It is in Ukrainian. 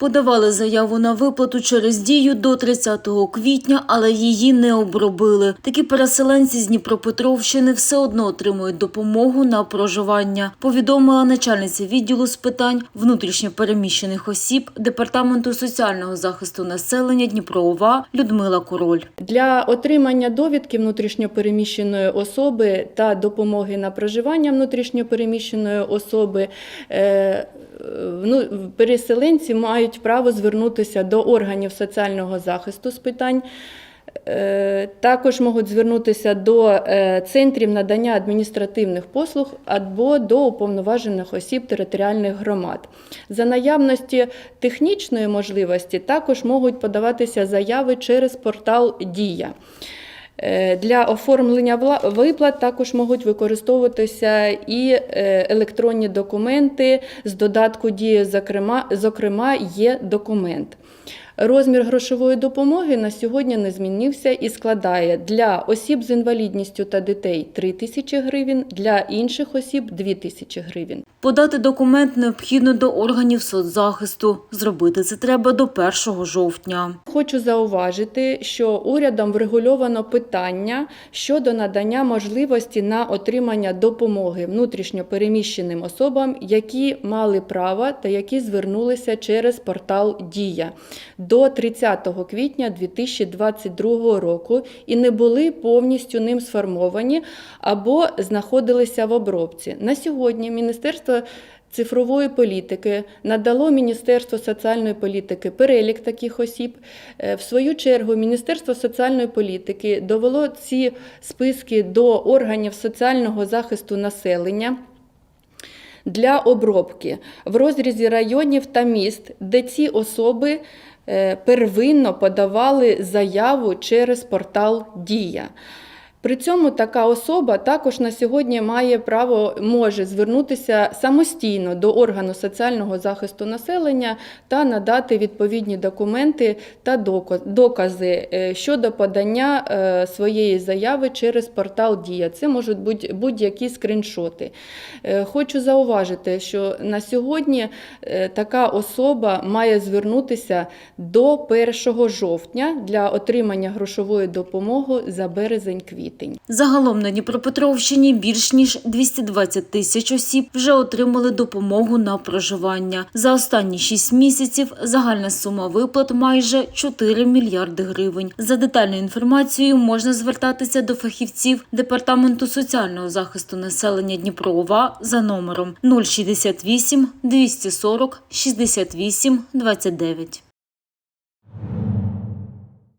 Подавали заяву на виплату через дію до 30 квітня, але її не обробили. Такі переселенці з Дніпропетровщини все одно отримують допомогу на проживання, повідомила начальниця відділу з питань внутрішньопереміщених осіб Департаменту соціального захисту населення Дніпроова Людмила Король. Для отримання довідки внутрішньопереміщеної особи та допомоги на проживання внутрішньопереміщеної особи е, ну, переселенці мають право звернутися до органів соціального захисту з питань. Е, Також можуть звернутися до е, центрів надання адміністративних послуг або до уповноважених осіб територіальних громад. За наявності технічної можливості також можуть подаватися заяви через портал Дія. Е, Для оформлення виплат також можуть використовуватися і е, електронні документи з додатку дії, зокрема, зокрема, є документ. Розмір грошової допомоги на сьогодні не змінився і складає для осіб з інвалідністю та дітей 3 тисячі гривень, для інших осіб 2 тисячі гривень. Подати документ необхідно до органів соцзахисту. Зробити це треба до 1 жовтня. Хочу зауважити, що урядом врегульовано питання щодо надання можливості на отримання допомоги внутрішньо переміщеним особам, які мали право та які звернулися через портал Дія до 30 квітня 2022 року і не були повністю ним сформовані або знаходилися в обробці. На сьогодні Міністерство цифрової політики надало Міністерство соціальної політики перелік таких осіб. Е, В свою чергу Міністерство соціальної політики довело ці списки до органів соціального захисту населення. Для обробки в розрізі районів та міст, де ці особи е, первинно подавали заяву через портал Дія. При цьому така особа також на сьогодні має право може звернутися самостійно до органу соціального захисту населення та надати відповідні документи та докази е, щодо подання е, своєї заяви через портал Дія. Це можуть бути будь-які скріншоти. Е, Хочу зауважити, що на сьогодні така особа має звернутися до 1 жовтня для отримання грошової допомоги за березень-квітень. Загалом на Дніпропетровщині більш ніж 220 тисяч осіб вже отримали допомогу на проживання. За останні 6 місяців загальна сума виплат майже 4 мільярди гривень. За детальною інформацією можна звертатися до фахівців Департаменту соціального захисту населення Дніпрова за номером 068 240 68 29.